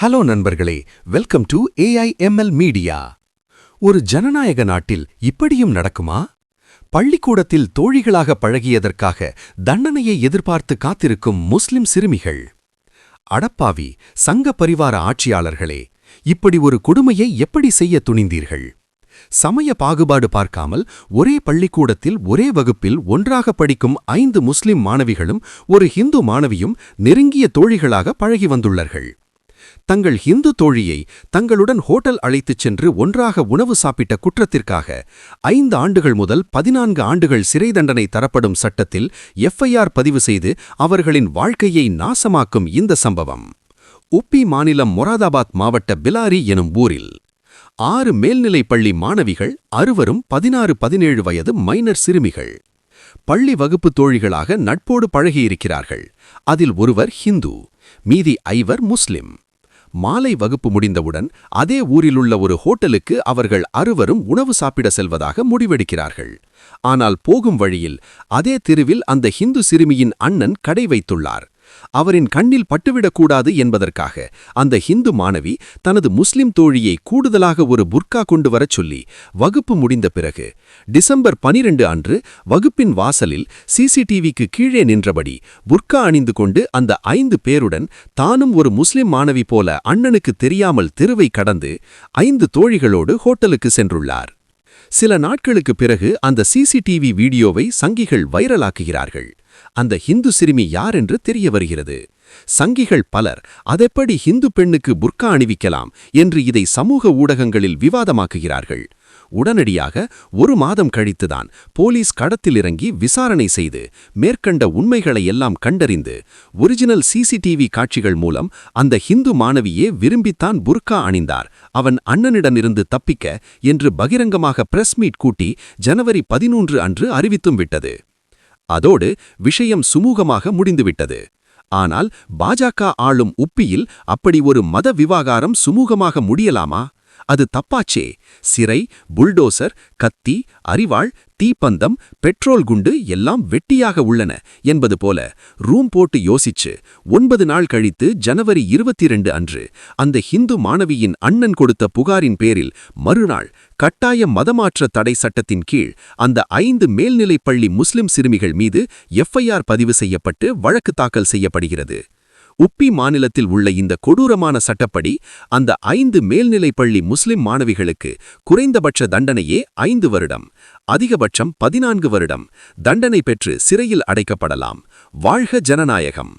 Hello நண்பர்களே welcome to AIML media ஒரு ஜனநாயக நாட்டில் இப்படியும் நடக்குமா? பள்ளிக்கூடத்தில் தோழிகளாக பழகியதற்காக தண்டனையை எதிர்பார்த்து காத்திருக்கும் முஸ்லிம் சிறுமிகள். அடப்பாவி சங்க பரிவார ஆட்சியாளர்களே இப்படி ஒரு கொடுமையை எப்படி செய்ய துணிந்தீர்கள்? சமய பாகுபாடு பார்க்காமல் ஒரே பள்ளிக்கூடத்தில் ஒரே வகுப்பில் ஒன்றாக படிக்கும் ஐந்து முஸ்லிம் மாணவிகளும் ஒரு ஹிந்து மாணவியும் நெருங்கிய தோழிகளாக பழகி வந்துள்ளார்கள். தங்கள் ஹிந்து தோழியை தங்களுடன் ஹோட்டல் அழைத்துச் சென்று ஒன்றாக உணவு சாப்பிட்ட குற்றத்திற்காக ஐந்து ஆண்டுகள் முதல் பதினான்கு ஆண்டுகள் சிறை தண்டனை தரப்படும் சட்டத்தில் எஃப்ஐஆர் பதிவு செய்து அவர்களின் வாழ்க்கையை நாசமாக்கும் இந்த சம்பவம். உப்பி மாநிலம் மொராதாபாத் மாவட்ட பிலாரி எனும் ஊரில் ஆறு மேல்நிலைப் பள்ளி மாணவிகள் அறுவரும் பதினாறு பதினேழு வயது மைனர் சிறுமிகள். பள்ளி வகுப்பு தோழிகளாக நட்போடு பழகியிருக்கிறார்கள். அதில் ஒருவர் ஹிந்து மீதி ஐவர் முஸ்லிம். மாலை வகுப்பு முடிந்தவுடன் அதே ஊரிலுள்ள ஒரு ஹோட்டலுக்கு அவர்கள் அறுவரும் உணவு சாப்பிட செல்வதாக முடிவெடுக்கிறார்கள். ஆனால் போகும் வழியில் அதே தெருவில் அந்த ஹிந்து சிறுமியின் அண்ணன் கடை வைத்துள்ளார். அவரின் கண்ணில் பட்டுவிடக்கூடாது என்பதற்காக அந்த ஹிந்து மாணவி தனது முஸ்லிம் தோழியை கூடுதலாக ஒரு புர்கா கொண்டு வரச் சொல்லி வகுப்பு முடிந்த பிறகு டிசம்பர் பனிரெண்டு அன்று வகுப்பின் வாசலில் சிசிடிவிக்கு கீழே நின்றபடி புர்கா அணிந்து கொண்டு அந்த ஐந்து பேருடன் தானும் ஒரு முஸ்லிம் மாணவி போல அண்ணனுக்கு தெரியாமல் தெருவை கடந்து ஐந்து தோழிகளோடு ஹோட்டலுக்கு சென்றுள்ளார். சில நாட்களுக்கு பிறகு அந்த சிசிடிவி வீடியோவை சங்கிகள் வைரலாக்குகிறார்கள். அந்த ஹிந்து சிறுமி யார் என்று தெரிய வருகிறது? சங்கிகள் பலர் அதெப்படி ஹிந்து பெண்ணுக்கு புர்கா அணிவிக்கலாம்? என்று இதை சமூக ஊடகங்களில் விவாதமாக்குகிறார்கள். உடனடியாக ஒரு மாதம் கழித்துதான் போலீஸ் கடத்தில் இறங்கி விசாரணை செய்து மேற்கண்ட உண்மைகளை எல்லாம் கண்டறிந்து ஒரிஜினல் சிசிடிவி காட்சிகள் மூலம் அந்த ஹிந்து மாணவியே விரும்பித்தான் புர்கா அணிந்தார். அவன் அண்ணனிடமிருந்து தப்பிக்க என்று பகிரங்கமாக பிரஸ் மீட் கூட்டி ஜனவரி பதினொன்று அன்று அறிவித்தும் விட்டது. அதோடு விஷயம் சுமூகமாக முடிந்துவிட்டது. ஆனால் பாஜக ஆளும் உப்பியில் அப்படி ஒரு மத விவாகாரம் சுமூகமாக முடியலாமா? அது தப்பாச்சே. சிறை புல்டோசர் கத்தி அரிவாள் தீப்பந்தம் பெட்ரோல் குண்டு எல்லாம் வெட்டியாக உள்ளன என்பது போல ரூம் போட்டு யோசிச்சு ஒன்பது நாள் கழித்து ஜனவரி இருபத்தி ரெண்டு அன்று அந்த ஹிந்து மாணவியின் அண்ணன் கொடுத்த புகாரின் பேரில் மறுநாள் கட்டாய மதமாற்ற தடை சட்டத்தின் கீழ் அந்த ஐந்து மேல்நிலைப்பள்ளி முஸ்லிம் சிறுமிகள் மீது எஃப்ஐஆர் பதிவு செய்யப்பட்டு வழக்கு தாக்கல் செய்யப்படுகிறது. உப்பி மாநிலத்தில் உள்ள இந்த கொடூரமான சட்டப்படி அந்த ஐந்து மேல்நிலைப்பள்ளி முஸ்லிம் மாணவிகளுக்கு குறைந்தபட்ச தண்டனையே ஐந்து வருடம் அதிகபட்சம் பதினான்கு வருடம் தண்டனை பெற்று சிறையில் அடைக்கப்படலாம். வாழ்க ஜனநாயகம்.